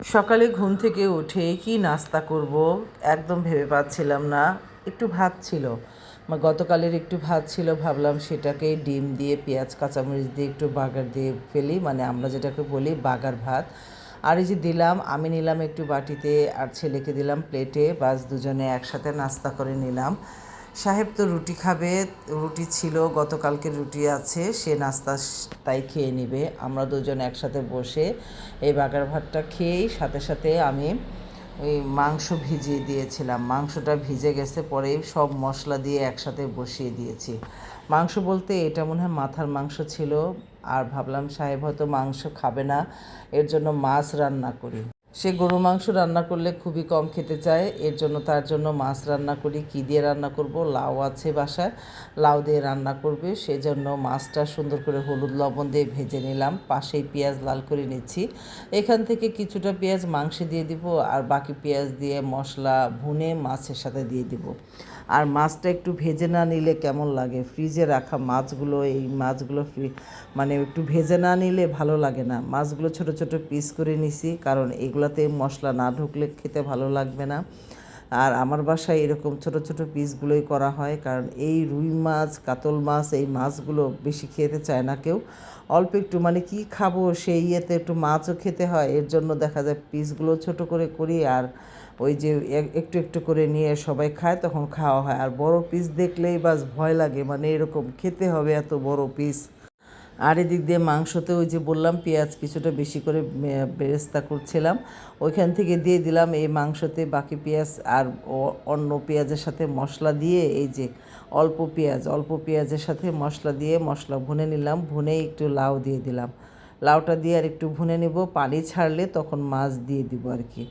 সকালে ঘুম থেকে উঠে কি নাস্তা করব একদম ভেবে পাচ্ছিলাম না। একটু ভাত ছিল। গতকালের একটু ভাত ছিল, ভাবলাম সেটাকে ডিম দিয়ে, পেঁয়াজ, কাঁচামরিচ দিয়ে, একটু বাগার দিয়ে ফেলি। মানে আমরা যেটাকে বলি বাগার ভাত। আর এই যে দিলাম, আমি নিলাম একটু বাটিতে আর ছেলেকে দিলাম প্লেটে বাস দুজনে একসাথে নাস্তা করে নিলাম। সাহেব তো রুটি খাবে, রুটি ছিল গতকালকে রুটি আছে, সে নাস্তা তাই খেয়ে নেবে। আমরা দুজন একসাথে বসে এই বাগার ভাতটা খেয়েই সাথে সাথে আমি ওই মাংস ভিজিয়ে দিয়েছিলাম। মাংসটা ভিজে গেছে, পরে সব মশলা দিয়ে একসাথে বসিয়ে দিয়েছি। মাংস বলতে এটা মনে হয় মাথার মাংস ছিল। আর ভাবলাম সাহেব হয়তো মাংস খাবে না, এর জন্য মাছ রান্না করি। সে গরু মাংস রান্না করলে খুবই কম খেতে চায়। এর জন্য তার জন্য মাছ রান্না করি, কী দিয়ে রান্না করব? লাউ আছে বাসায়, লাউ দিয়ে রান্না করবে। সেজন্য মাছটা সুন্দর করে হলুদ লবণ দিয়ে ভেজে নিলাম। পাশেই পেঁয়াজ লাল করে নিচ্ছি। এখান থেকে কিছুটা পেঁয়াজ মাংসে দিয়ে দিব আর বাকি পেঁয়াজ দিয়ে মশলা ভুনে মাছের সাথে দিয়ে দিব। আর মাছটা একটু ভেজে না নিলে কেমন লাগে? ফ্রিজে রাখা মাছগুলো, এই মাছগুলো ফ্রি মানে একটু ভেজে না নিলে ভালো লাগে না। মাছগুলো ছোট ছোট পিস করে নিছি, কারণ এগুলাতে মশলা না ঢুকলে খেতে ভালো লাগবে না। আর আমার বাসায় এরকম ছোট ছোট পিসগুলোই করা হয়, কারণ এই রুই মাছ, কাতল মাছ এই মাছগুলো বেশি খেতে চায় না কেউ। অল্প একটু মানে কি খাব সেই ইয়েতে একটু মাছও খেতে হয়, এর জন্য দেখা যায় পিসগুলো ছোট করে করি আর ওই যে একটু একটু করে নিয়ে সবাই খায়, তখন খাওয়া হয়। আর বড় পিস দেখলেই বাস ভয় লাগে মানে এরকম খেতে হবে এত বড় পিস। আর এদিক দিয়ে মাংসতে ওই যে বললাম, পেঁয়াজ কিছুটা বেশি করে বেরেস্তা করছিলাম। ওইখান থেকে দিয়ে দিলাম এই মাংসতে বাকি পেঁয়াজ আর অন্য পেঁয়াজের সাথে মশলা দিয়ে এই যে অল্প পেঁয়াজ, অল্প পেঁয়াজের সাথে মশলা দিয়ে মশলা ভুনে নিলাম। ভুনে একটু লাউ দিয়ে দিলাম। লাউটা দিয়ে আর একটু ভুনে নেব। পানি ছাড়লে তখন মাছ দিয়ে দিব আর কি।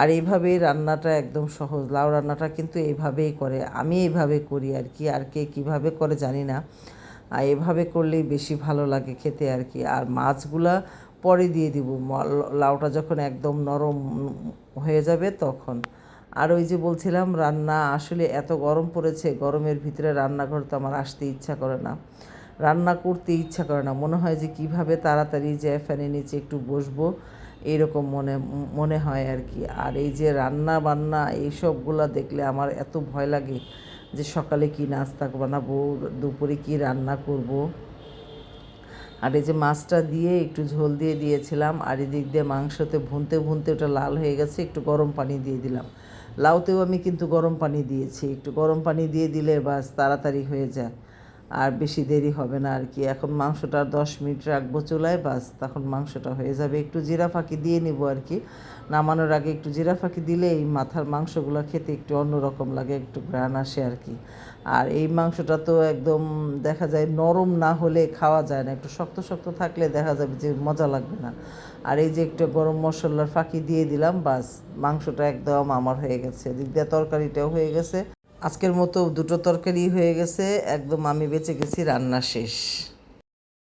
আর এইভাবেই রান্নাটা একদম সহজ। লাউ রান্নাটা কিন্তু এইভাবেই করে। আমি এইভাবে করি আর কি। আর কে কীভাবে করে জানি না। আর এভাবে করলেই বেশি ভালো লাগে খেতে আর কি। আর মাছগুলা পরে দিয়ে দিব। লাউটা যখন একদম নরম হয়ে যাবে তখন। আর ওই যে বলছিলাম, রান্না আসলে এত গরম পড়েছে, গরমের ভিতরে রান্নাঘর তো আমার আসতে ইচ্ছা করে না। রান্না করতে ইচ্ছা করে না। মনে হয় যে কীভাবে তাড়াতাড়ি যে ফ্যানের নিচে একটু বসবো এইরকম মনে মনে হয় আর কি। আর এই যে রান্না বান্না, এইসবগুলো দেখলে আমার এত ভয় লাগে যে সকালে কি নাস্তা বানাবো, দুপুরে কি রান্না করব। আর এই যে মাছটা দিয়ে একটু ঝোল দিয়ে দিয়েছিলাম, আর এদিক দিয়ে মাংসতে ভুনতে ভুনতে ওটা লাল হয়ে গেছে, একটু গরম পানি দিয়ে দিলাম। লাউতেও আমি কিন্তু গরম পানি দিয়েছি, একটু গরম পানি দিয়ে দিলে বাস তাড়াতাড়ি হয়ে যায়। আর বেশি দেরি হবে না আর কি। এখন মাংসটা দশ মিনিট রাখব চুলায়, বাস তখন মাংসটা হয়ে যাবে। একটু জিরা ফাঁকি দিয়ে নিব আর কি। নামানোর আগে একটু জিরা ফাঁকি দিলে এই মাথার মাংসগুলো খেতে একটু অন্যরকম লাগে, একটু গ্রান আসে আর কি। আর এই মাংসটা তো একদম দেখা যায় নরম না হলে খাওয়া যায় না, একটু শক্ত শক্ত থাকলে দেখা যাবে যে মজা লাগবে না। আর এই যে একটু গরম মশলার ফাঁকি দিয়ে দিলাম, বাস মাংসটা একদম আমার হয়ে গেছে। এদিক দিয়ে তরকারিটাও হয়ে গেছে। আজকের মতো দুটো তরকারি হয়ে গেছে একদম আমি বেঁচে গেছি রান্না শেষ।